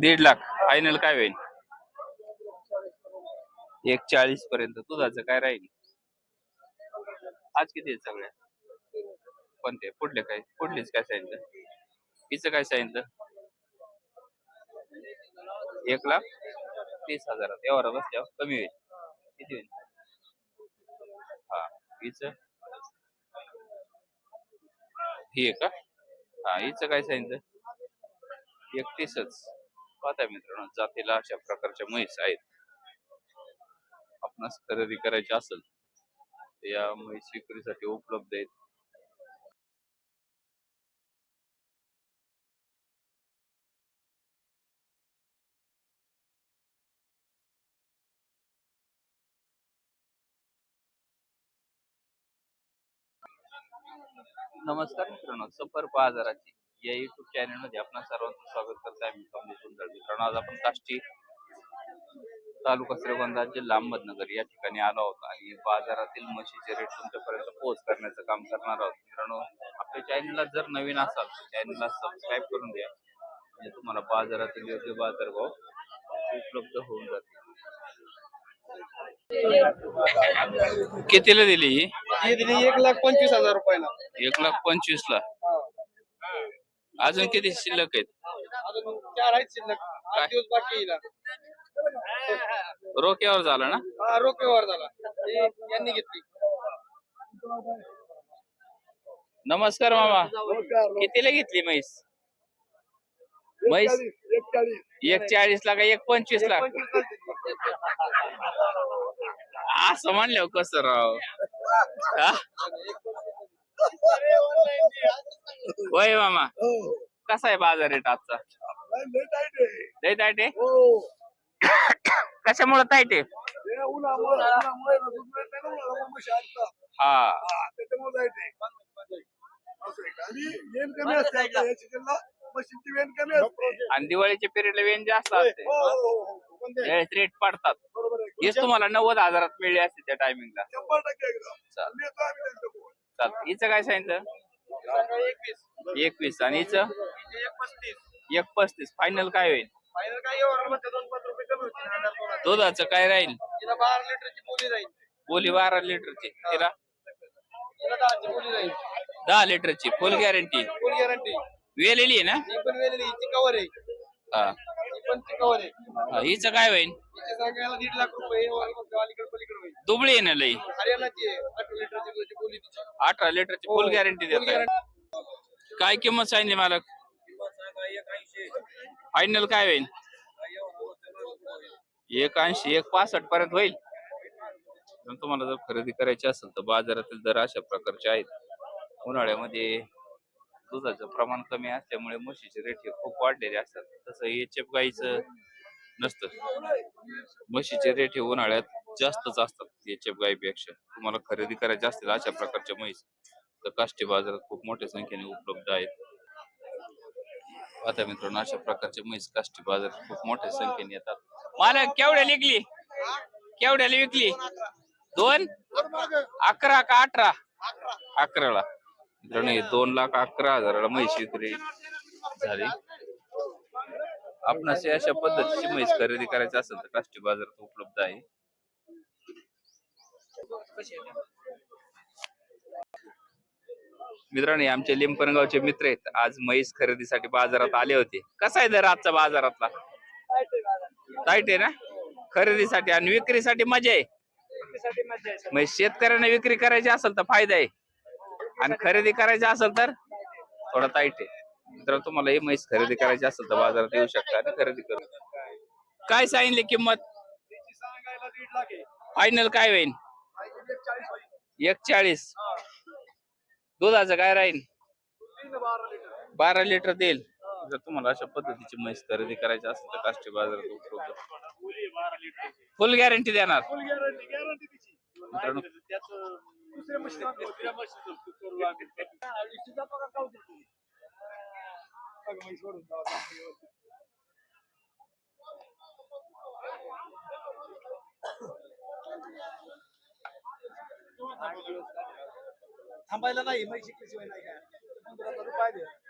दीड लाख. फायनल काय होईल? एक चाळीस पर्यंत. दुधाचं काय राहील? आज किती आहेत सगळ्या? कोणते? कुठले काय? पुढलीच काय सांगितलं तिचं काय सांगितलं एक लाख तीस हजारात. एवढा बसल्यावर कमी होईल. किती होईल? हा हिच? ही आहे का? हा हिचं काय सांगितलं एकतीसच पाहता मित्रांनो जातीला अशा प्रकारच्या म्हैस आहेत. आपणास खरेदी करायची असेल या म्हैस विक्रीसाठी उपलब्ध आहेत. नमस्कार मित्रांनो सफर बाजाराची या युट्यूब चॅनलमध्ये आपण सर्वांचं स्वागत करत आहे मी कमलेश सुंदर मित्रांनो आज आपण काष्टी तालुका श्रीगोंदा जिल्हा अहमदनगर या ठिकाणी आलो आहोत आणि बाजारातील म्हशीचे रेट तुमच्यापर्यंत पोहोच करण्याचं काम करणार आहोत. मित्रांनो आपल्या चॅनलला जर नवीन असाल तर चॅनलला सबस्क्राईब करून द्या. म्हणजे तुम्हाला बाजारातील योग्य बाजारभाव उपलब्ध होऊन जातील. कितीला दिली ही? ही दिली एक लाख पंचवीस हजार रुपयाला. एक लाख पंचवीस ला अजून किती शिल्लक आहेत? चार आहेत शिल्लक. आठ दिवस बाकी येईल रोक्यावर झालं ना? हा रोख व्यवहार झाला. ही यांनी घेतली. नमस्कार मामा. कितीला घेतली म्हैस? म्हैस? एक चाळीस ला का एक पंचवीस ला असं म्हणल्यावर कसं राव? हा? होय मामा. कसा आहे बाजार रेट आजचा? लय ताईट आहे? कशामुळे ताईट आहे? हा. आणि दिवाळीच्या पिरियडला वेन जास्त असते. त्यावेळेस रेट पडतात. हेच तुम्हाला नव्वद हजारात मिळले असते त्या टायमिंगला चालतं हिचं काय सांगितलं? एकवीस. आणि हिचं? एक पस्तीस फायनल काय होईल. दुधाचं काय राहील? तिला बारा लिटरची बोली बारा लिटरची. तिला? दहा लिटरची. फुल गॅरंटी फुल गॅरंटी वेलेली आहे ना? पण वेलेली हिची कवर आहे. हिचं काय होईल? सांगायला दीड लाख रुपये व्यवहार म्हणतो अलीकडे पलीकडे होईल. दुबळी आहे ना लई? हरियाणाची आहे आठ लिटरची दुधाची बोली तिची अठरा लिटरची फुल गॅरंटी फुल गॅरंटी काय किंमत सांगितली मला फायनल काय होईल? एक ऐंशी एक पासष्ट पर्यंत होईल. पण तुम्हाला जर खरेदी करायची असेल तर बाजारातील दर अशा प्रकारचे आहेत. उन्हाळ्यामध्ये दुधाचं प्रमाण कमी असल्यामुळे म्हशीचे रेट हे खूप वाढलेले असतात. तसं एचएफ गाईचं नसतं. म्हशीचे रेट हे उन्हाळ्यात जास्तच असतात याच्या गाईपेक्षा तुम्हाला खरेदी करायच्या असतील अशा प्रकारच्या म्हैस तर काष्टी बाजारात खूप मोठ्या संख्येने उपलब्ध आहेत. आता मित्रांनो अशा प्रकारचे म्हैस काष्टी बाजारात खूप मोठ्या संख्येने येतात. मला केवढ्या विकली केवढ्याला विकली? दोन? अकरा का अठरा? अकराला. मित्रांनो हे दोन लाख अकरा हजाराला म्हैस विक्री झाली. आपणास अशा पद्धतीची म्हैस खरेदी करायची असेल तर काष्टी बाजारात उपलब्ध आहे. मित्रांनो आमचे लिंपणगावचे मित्र आहेत. आज म्हैस खरेदीसाठी बाजारात आले होते. कसा आहे दर आजचा बाजारातला? टाईट आहे ना? खरेदीसाठी आणि विक्रीसाठी मजा आहे. म्हणजे शेतकऱ्यांना विक्री करायची असेल तर फायदा आहे. आणि खरेदी करायची असेल तर थोडा टाईट आहे. मित्रांनो तुम्हाला हे म्हैस खरेदी करायची असेल तर बाजारात येऊ शकता आणि खरेदी करू काय सांगितली किंमत? फायनल काय होईल एक चाळीस दुधाचं काय राहील बारा लिटर देईल. जर तुम्हाला अशा पद्धतीची म्हैस खरेदी करायची असेल तर काष्टी बाजारात उपलब्ध. फुल गॅरंटी देणार. मित्रांनो म्हैस सोडून जाऊ थांबायला नाही म्हैस शिकल्याशिवाय नाही काय रुपये